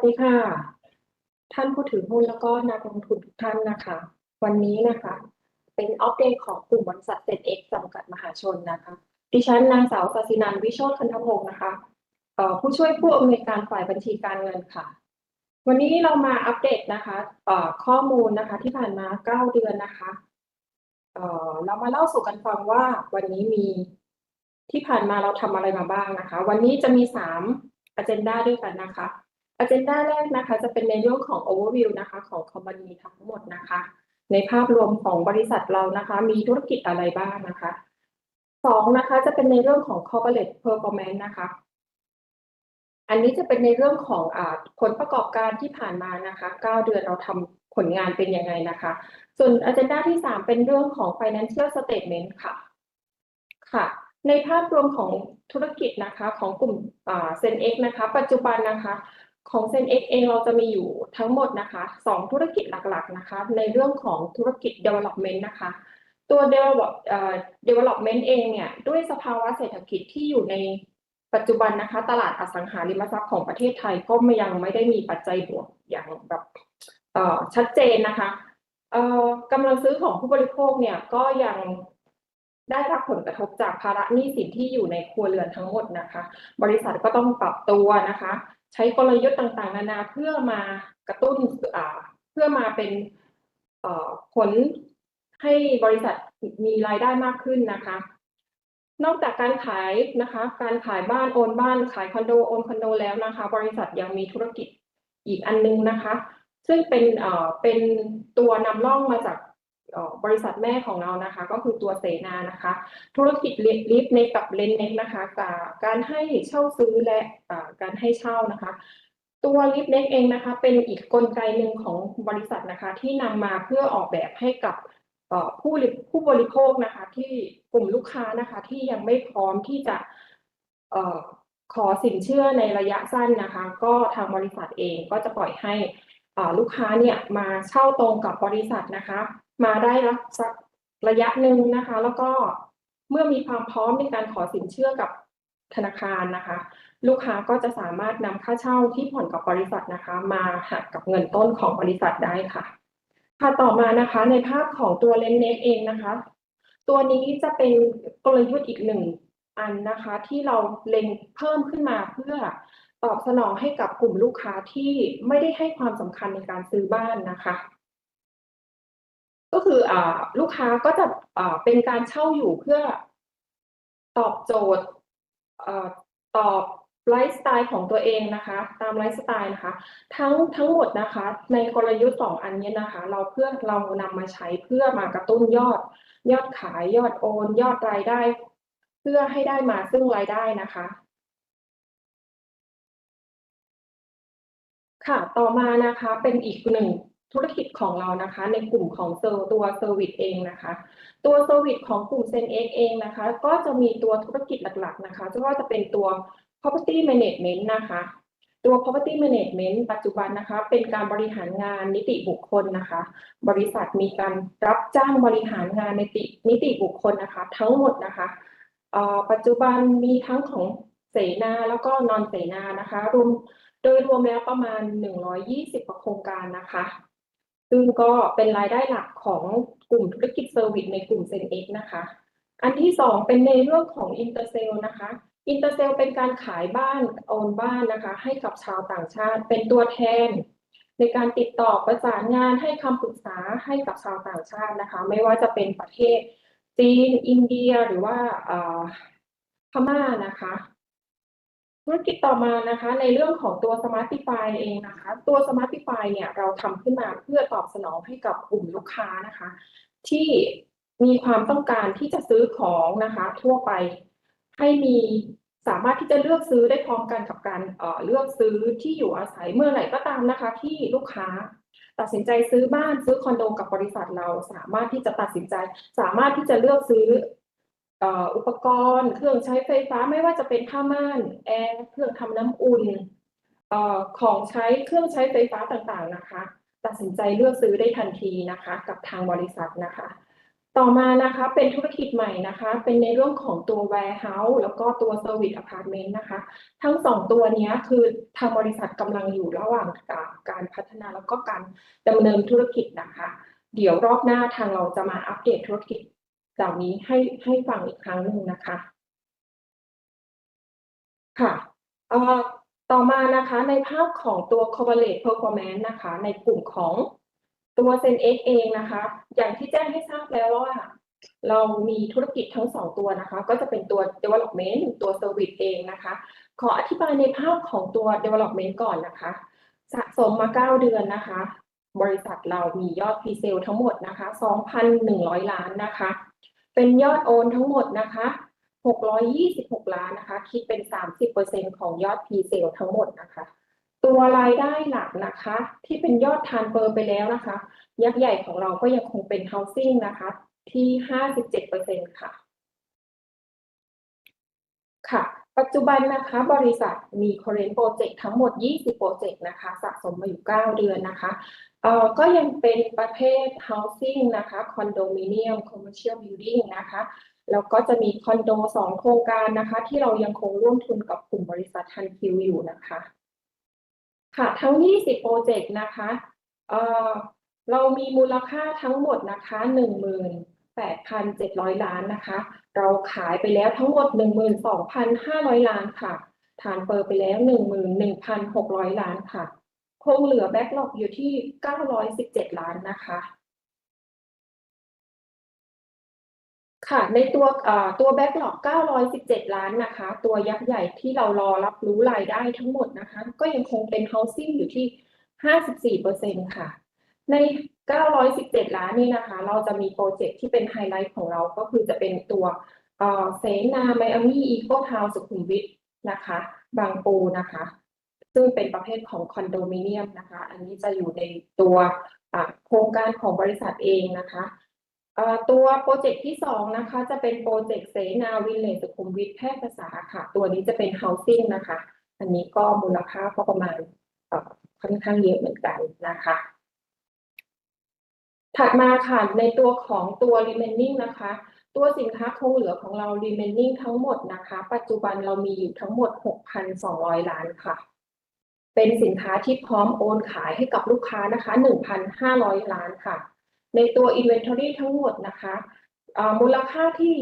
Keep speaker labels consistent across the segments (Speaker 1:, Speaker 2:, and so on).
Speaker 1: วัสดีค่ะ ท่านผู้ถือหุ้นแล้วก็นักลงทุนทุกท่านนะคะ วันนี้นะคะ เป็นอัปเดตของกลุ่มบริษัทเซ็นเอ็กจำกัดมหาชนนะคะ ดิฉันนางสาวศศินันวิโชตคันธพงศ์นะคะผู้ช่วยผู้อำนวยการฝ่ายบัญชีการเงินค่ะ วันนี้เรามาอัปเดตนะคะข้อมูลนะคะที่ผ่านมาเก้าเดือนนะคะเรามาเล่าสู่กันฟังว่าวันนี้มีที่ผ่านมาเราทำอะไรมาบ้างนะคะ วันนี้จะมีสาม agenda ด้วยกันนะคะ agenda แรกนะคะ จะเป็นในเรื่องของ overview นะคะของ company ทั้งหมดนะคะ ในภาพรวมของบริษัทเรานะคะ มีธุรกิจอะไรบ้างนะคะสองนะคะ จะเป็นในเรื่องของ corporate performance นะคะ อันนี้จะเป็นในเรื่องของอผลประกอบการที่ผ่านมานะคะเก้าเดือนเราทำผลงานเป็นยังไงนะคะ ส่วน agenda ที่สามเป็นเรื่องของ financial statement ค่ะ ค่ะในภาพรวมของธุรกิจนะคะของกลุ่มเซนเอ็กนะคะ ปัจจุบันนะคะ ของเซนเอ็กเองเราจะมีอยู่ทั้งหมดนะคะสองธุรกิจหลักๆนะคะในเรื่องของธุรกิจ development นะคะตัว develop development เองเนี่ยด้วยสภาวะเศรษฐกิจที่อยู่ในปัจจุบันนะคะ ตลาดอสังหาริมทรัพย์ของประเทศไทยก็ยังไม่ได้มีปัจจัยบวกอย่างแบบชัดเจนนะคะกำลังซื้อของผู้บริโภคเนี่ยก็ยังได้รับผลกระทบจากภาระหนี้สินที่อยู่ในครัวเรือนทั้งหมดนะคะ บริษัทก็ต้องปรับตัวนะคะ ใช้กลยุทธ์ต่างๆ นานาเพื่อมากระตุ้นเพื่อมาเป็นผลให้บริษัทมีรายได้มากขึ้นนะคะ นอกจากการขายนะคะ การขายบ้านโอนบ้าน ขายคอนโดโอนคอนโดแล้วนะคะ บริษัทยังมีธุรกิจอีกอันนึงนะคะ ซึ่งเป็นเป็นตัวนำร่องมาจาก บริษัทแม่ของเรานะคะ ก็คือตัวเสนานะคะ ธุรกิจลิฟเน็กกับเลนเน็กนะคะกับการให้เช่าซื้อและการให้เช่านะคะ ตัวลิฟเน็กเองนะคะ เป็นอีกกลไกหนึ่งของบริษัทนะคะ ที่นำมาเพื่อออกแบบให้กับผู้ริผู้บริโภคนะคะ ที่กลุ่มลูกค้านะคะ ที่ยังไม่พร้อมที่จะออขอสินเชื่อในระยะสั้นนะคะ ก็ทางบริษัทเองก็จะปล่อยให้ลูกค้าเนี่ยมาเช่าตรงกับบริษัทนะคะ มาได้รับสักระยะหนึ่งนะคะ แล้วก็เมื่อมีความพร้อมในการขอสินเชื่อกับธนาคารนะคะ ลูกค้าก็จะสามารถนำค่าเช่าที่ผ่อนกับบริษัทนะคะ มาหักกับเงินต้นของบริษัทได้ค่ะค่ะต่อมานะคะในภาพของตัวเลนเน็กเองนะคะ ตัวนี้จะเป็นกลยุทธ์อีกหนึ่งอันนะคะ ที่เราเล็งเพิ่มขึ้นมาเพื่อตอบสนองให้กับกลุ่มลูกค้าที่ไม่ได้ให้ความสำคัญในการซื้อบ้านนะคะ คืออลูกค้าก็จะเป็นการเช่าอยู่เพื่อตอบโจทย์ตอบไลฟ์สไตล์ของตัวเองนะคะ ตามไลฟ์สไตล์นะคะ ทั้งทั้งหมดนะคะ ในกลยุทธ์สองอันนี้นะคะ เราเพื่อเรานำมาใช้เพื่อมากระตุ้นยอด ยอดขายยอดโอน ยอดรายได้ เพื่อให้ได้มาซึ่งรายได้นะคะค่ะ ต่อมานะคะ เป็นอีกหนึ่ง ธุรกิจของเรานะคะ ในกลุ่มของเซอร์ตัวเซอร์วิสเองนะคะ ตัวเซอร์วิสของกลุ่มเซนเอ็กเองนะคะ ก็จะมีตัวธุรกิจหลักๆนะคะก็จะเป็นตัว property management นะคะ ตัว property management ปัจจุบันนะคะ เป็นการบริหารงานนิติบุคคลนะคะ บริษัทมีการรับจ้างบริหารงานในตินิติบุคคลนะคะ ทั้งหมดนะคะปัจจุบันมีทั้งของเสนาแล้วก็นอนเสนานะคะรวมโดยรวมแล้วประมาณ 120กว่าโครงการนะคะ ซึ่งก็เป็นรายได้หลักของกลุ่มธุรกิจเซอร์วิสในกลุ่มเซนเอ็กนะคะ อันที่สองเป็นในเรื่องของอินเตอร์เซลนะคะอินเตอร์เซลเป็นการขายบ้านโอนบ้านนะคะ ให้กับชาวต่างชาติ เป็นตัวแทน ในการติดต่อประสานงานให้คำปรึกษาให้กับชาวต่างชาตินะคะ ไม่ว่าจะเป็นประเทศจีน อินเดียหรือว่าพม่านะคะ ธุรกิจต่อมานะคะในเรื่องของตัว Smartify เองนะคะ ตัว Smartify เนี่ยเราทำขึ้นมาเพื่อตอบสนองให้กับกลุ่มลูกค้านะคะ ที่มีความต้องการที่จะซื้อของนะคะ ทั่วไปให้มีสามารถที่จะเลือกซื้อได้พร้อมกันกับการเเลือกซื้อที่อยู่อาศัยเมื่อไหร่ก็ตามนะคะ ที่ลูกค้าตัดสินใจซื้อบ้านซื้อคอนโดกับบริษัทเราสามารถที่จะตัดสินใจ สามารถที่จะเลือกซื้อ อุปกรณ์เครื่องใช้ไฟฟ้าไม่ว่าจะเป็นผ้าม่านแอร์เครื่องทำน้ำอุ่นอของใช้เครื่องใช้ไฟฟ้าต่างๆนะคะ ตัดสินใจเลือกซื้อได้ทันทีนะคะ กับทางบริษัทนะคะ ต่อมานะคะเป็นธุรกิจใหม่นะคะ เป็นในเรื่องของตัว warehouse แล้วก็ตัว service apartment นะคะ ทั้งสองตัวนี้คือทางบริษัทกำลังอยู่ระหว่างการพัฒนาแล้วก็การดำเนินธุรกิจนะคะ เดี๋ยวรอบหน้าทางเราจะมาอัปเดตธุรกิจ เหล่านี้ให้ให้ฟังอีกครั้งหนึ่งนะคะ ค่ะเอ่อต่อมานะคะในภาพของตัว corporate performance นะคะ ในกลุ่มของตัว ZenX เองนะคะ อย่างที่แจ้งให้ทราบแล้วว่า เรามีธุรกิจทั้งสองตัวนะคะ ก็จะเป็นตัว development ตัว service เองนะคะ ขออธิบายในภาพของตัว development ก่อนนะคะ สะสมมา 9 เดือนนะคะ บริษัทเรามียอด pre-sale ทั้งหมดนะคะ2,100 ล้านนะคะ เป็นยอดโอนทั้งหมดนะคะ 626 ล้านนะคะ คิดเป็น 30%ของยอด pre-sale ทั้งหมดนะคะ ตัวรายได้หลักนะคะ ที่เป็นยอดทานเฟอร์ไปแล้วนะคะ ยักษ์ใหญ่ของเราก็ยังคงเป็น housing นะคะ ที่ 57%ค่ะค่ะ ปัจจุบันนะคะบริษัทมี current project ทั้งหมด 20 โปรเจกต์นะคะสะสมมาอยู่ 9 เดือนนะคะเอ่อก็ยังเป็นประเภท housing นะคะ condominium commercial building นะคะแล้วก็จะมีคอนโด 2 โครงการนะคะ ที่เรายังคงร่วมทุนกับกลุ่มบริษัททันคิวอยู่นะคะ ค่ะทั้ง 20 โปรเจกต์นะคะเอ่อเรามีมูลค่าทั้งหมดนะคะ 8,700 ล้านนะคะ เราขายไปแล้วทั้งหมด 12,500 ล้านค่ะฐานเปิดไปแล้ว 11,600 ล้านค่ะ คงเหลือแบ็กหลอกอยู่ที่ 917 ล้านนะคะค่ะในตัวตัวแบ็กหลอก 917 ล้านนะคะ ตัวยักษ์ใหญ่ที่เรารอรับรู้รายได้ทั้งหมดนะคะ ก็ยังคงเป็น housing อยู่ที่ 54%ค่ะ ใน 917 ล้านนี่นะคะ เราจะมีโปรเจกต์ที่เป็นไฮไลท์ของเราก็คือจะเป็นตัวเอ่อเสนาไมอามี่อีโคทาวสุขุมวิทนะคะ บางปูนะคะ ซึ่งเป็นประเภทของคอนโดมิเนียมนะคะ อันนี้จะอยู่ในตัวอ่าโครงการของบริษัทเองนะคะเอ่อตัวโปรเจกต์ที่สองนะคะ จะเป็นโปรเจกต์เสนาวิลเลสุขุมวิทแพร่ภาษาค่ะ ตัวนี้จะเป็น housing นะคะ อันนี้ก็มูลค่าก็ประมาณเอ่อค่อนข้างเยอะเหมือนกันนะคะ ถัดมาค่ะในตัวของตัว remaining นะคะ ตัวสินค้าคงเหลือของเรา remaining ทั้งหมดนะคะ ปัจจุบันเรามีอยู่ทั้งหมด 6,200 ล้านค่ะ เป็นสินค้าที่พร้อมโอนขายให้กับลูกค้านะคะ 1,500 ล้านค่ะ ในตัว inventory ทั้งหมดนะคะมูลค่าที่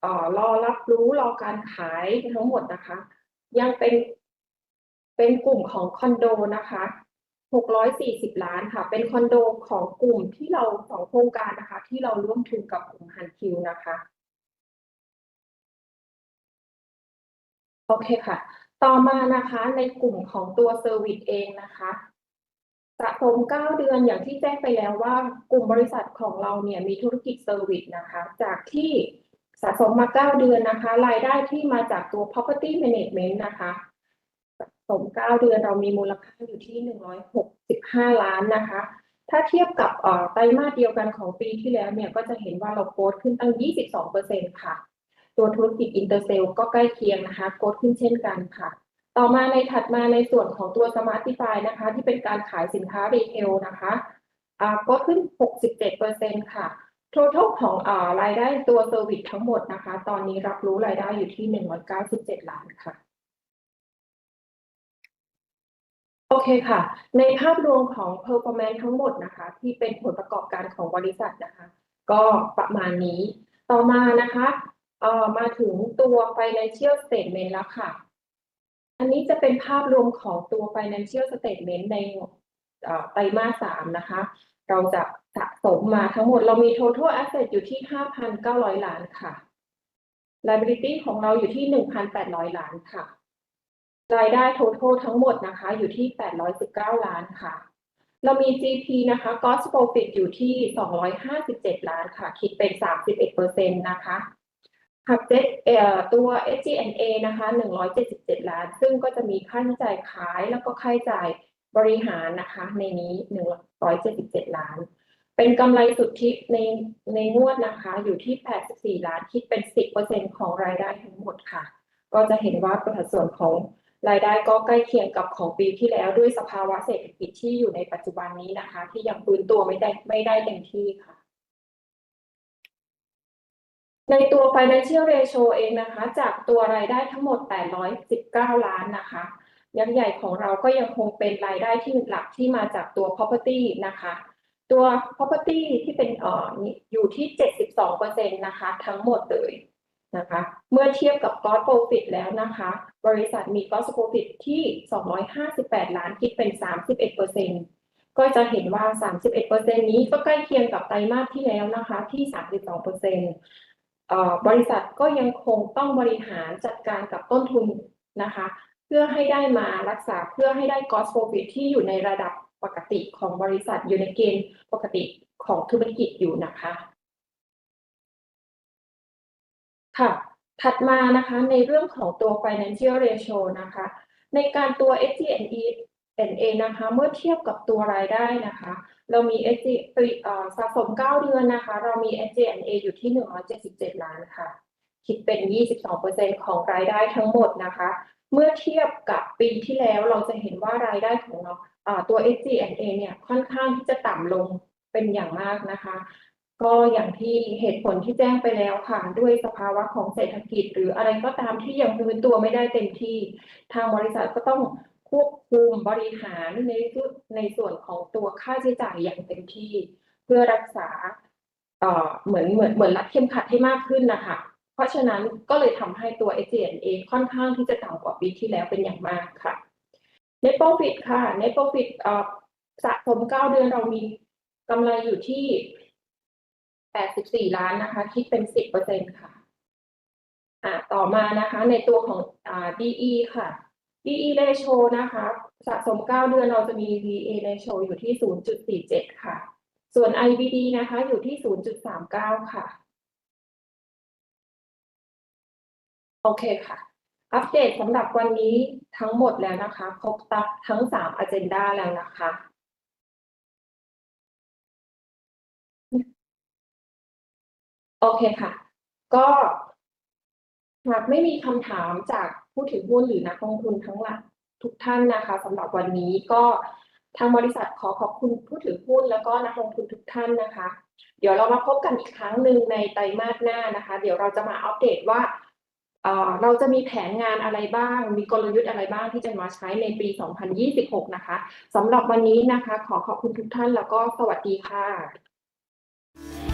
Speaker 1: เอ่อรอรับรู้รอการขายทั้งหมดนะคะ ยังเป็นเป็นกลุ่มของคอนโดนะคะ 640 ล้านค่ะ เป็นคอนโดของกลุ่มที่เราของโครงการนะคะ ที่เราร่วมทุนกับกลุ่มฮันคิวนะคะโอเคค่ะ ต่อมานะคะในกลุ่มของตัวเซอร์วิสเองนะคะสะสม 9 เดือนอย่างที่แจ้งไปแล้วว่ากลุ่มบริษัทของเราเนี่ยมีธุรกิจเซอร์วิสนะคะ จากที่สะสมมา 9 เดือนนะคะ รายได้ที่มาจากตัว property management นะคะ สม 9 เดือนเรามีมูลค่าอยู่ที่ 165 ล้านนะคะ ถ้าเทียบกับไตรมาสเดียวกันของปีที่แล้วเนี่ยก็จะเห็นว่าเราโกรธขึ้นตั้ง 22%ค่ะ ตัวธุรกิจอินเตอร์เซลก็ใกล้เคียงนะคะโกรธขึ้นเช่นกันค่ะ ต่อมาในถัดมาในส่วนของตัว Smartify นะคะ ที่เป็นการขายสินค้ารีเทลนะคะโกรธขึ้น 67%ค่ะ total ของอารายได้ตัวเซอร์วิสทั้งหมดนะคะ ตอนนี้รับรู้รายได้อยู่ที่ 197 ล้านค่ะ โอเคค่ะ ในภาพรวมของ performance ทั้งหมดนะคะ ที่เป็นผลประกอบการของบริษัทนะคะ ก็ประมาณนี้ ต่อมานะคะเอ่อมาถึงตัว financial statement แล้วค่ะ อันนี้จะเป็นภาพรวมของตัว financial statement ในไตรมาสสามนะคะ เราจะสะสมมาทั้งหมดเรามี total asset อยู่ที่ 5,900 ล้านค่ะ liability ของเราอยู่ที่ 1,800 ล้านค่ะ รายได้ total ทั้งหมดนะคะอยู่ที่ 819 ล้านค่ะ เรามี GP นะคะ gross profit อยู่ที่ 257 ล้านค่ะ คิดเป็น 31%นะคะหักเจ็ดเอ่อตัว SG&A นะคะ 177 ล้าน ซึ่งก็จะมีค่าใช้จ่ายขายแล้วก็ค่าใช้จ่ายบริหารนะคะ ในนี้ 177 ล้าน เป็นกำไรสุทธิในในงวดนะคะ อยู่ที่ 84 ล้าน คิดเป็น 10%ของรายได้ทั้งหมดค่ะ ก็จะเห็นว่าสัดส่วนของ รายได้ก็ใกล้เคียงกับของปีที่แล้วด้วยสภาวะเศรษฐกิจที่อยู่ในปัจจุบันนี้นะคะ ที่ยังฟื้นตัวไม่ได้ไม่ได้เต็มที่ค่ะ ในตัว financial ratio เองนะคะ จากตัวรายได้ทั้งหมด 819 ล้านนะคะยักษ์ใหญ่ของเราก็ยังคงเป็นรายได้ที่หลักที่มาจากตัว property นะคะ ตัว property ที่เป็นอออยู่ที่ 72%นะคะ ทั้งหมดเลย นะคะ เมื่อเทียบกับ gross profit แล้วนะคะ บริษัทมี gross profit ที่ 258 ล้านคิดเป็น 31%ก็จะเห็นว่า 31%นี้ก็ใกล้เคียงกับไตรมาสที่แล้วนะคะที่ 32%บริษัทก็ยังคงต้องบริหารจัดการกับต้นทุนนะคะ เพื่อให้ได้มารักษาเพื่อให้ได้ gross profit ที่อยู่ในระดับปกติของบริษัทอยู่ในเกณฑ์ปกติของธุรกิจอยู่นะคะ ค่ะ ถัดมานะคะในเรื่องของตัว financial ratio นะคะ ในการตัว SGNE NA นะคะ เมื่อเทียบกับตัวรายได้นะคะ เรามี SG สะสม 9 เดือนนะคะ เรามี SGNA อยู่ที่ 177 ล้านค่ะ คิดเป็น 22%ของรายได้ทั้งหมดนะคะ เมื่อเทียบกับปีที่แล้วเราจะเห็นว่ารายได้ของเราตัว SGNA เนี่ยค่อนข้างที่จะต่ำลงเป็นอย่างมากนะคะ ก็อย่างที่เหตุผลที่แจ้งไปแล้วค่ะ ด้วยสภาวะของเศรษฐกิจ หรืออะไรก็ตามที่ยังฟื้นตัวไม่ได้เต็มที่ ทางบริษัทก็ต้องควบคุมบริหารในในส่วนของตัวค่าใช้จ่ายอย่างเต็มที่ เพื่อรักษาเอ่อเหมือนเหมือนเหมือนรัดเข็มขัดให้มากขึ้นนะคะเพราะฉะนั้นก็เลยทำให้ตัว SG&A ค่อนข้างที่จะต่ำกว่าปีที่แล้วเป็นอย่างมากค่ะ Net Profit ค่ะ Net Profit สะสม 9 เดือนเรามีกำไรอยู่ที่ 84 ล้านนะคะ คิดเป็น 10%ค่ะอ่าต่อมานะคะ ในตัวของอ่า DE ค่ะ DE ratio นะคะ สะสม 9 เดือนเราจะมี DE ratio อยู่ที่ 0.47 ค่ะ ส่วน IBD นะคะ อยู่ที่ 0.39 ค่ะ โอเคค่ะ อัปเดตสำหรับวันนี้ทั้งหมดแล้วนะคะ ครบตับทั้ง 3 agenda แล้วนะคะ โอเคค่ะ ก็หากไม่มีคำถามจากผู้ถือหุ้นหรือนักลงทุนทั้งหลายทุกท่านนะคะสำหรับวันนี้ก็ทางบริษัทขอขอบคุณผู้ถือหุ้นแล้วก็นักลงทุนทุกท่านนะคะ เดี๋ยวเรามาพบกันอีกครั้งหนึ่งในไตรมาสหน้านะคะ เดี๋ยวเราจะมาอัปเดตว่าเอ่อเราจะมีแผนงานอะไรบ้าง มีกลยุทธ์อะไรบ้างที่จะมาใช้ในปี 2026 นะคะสำหรับวันนี้นะคะ ขอขอบคุณทุกท่านแล้วก็สวัสดีค่ะ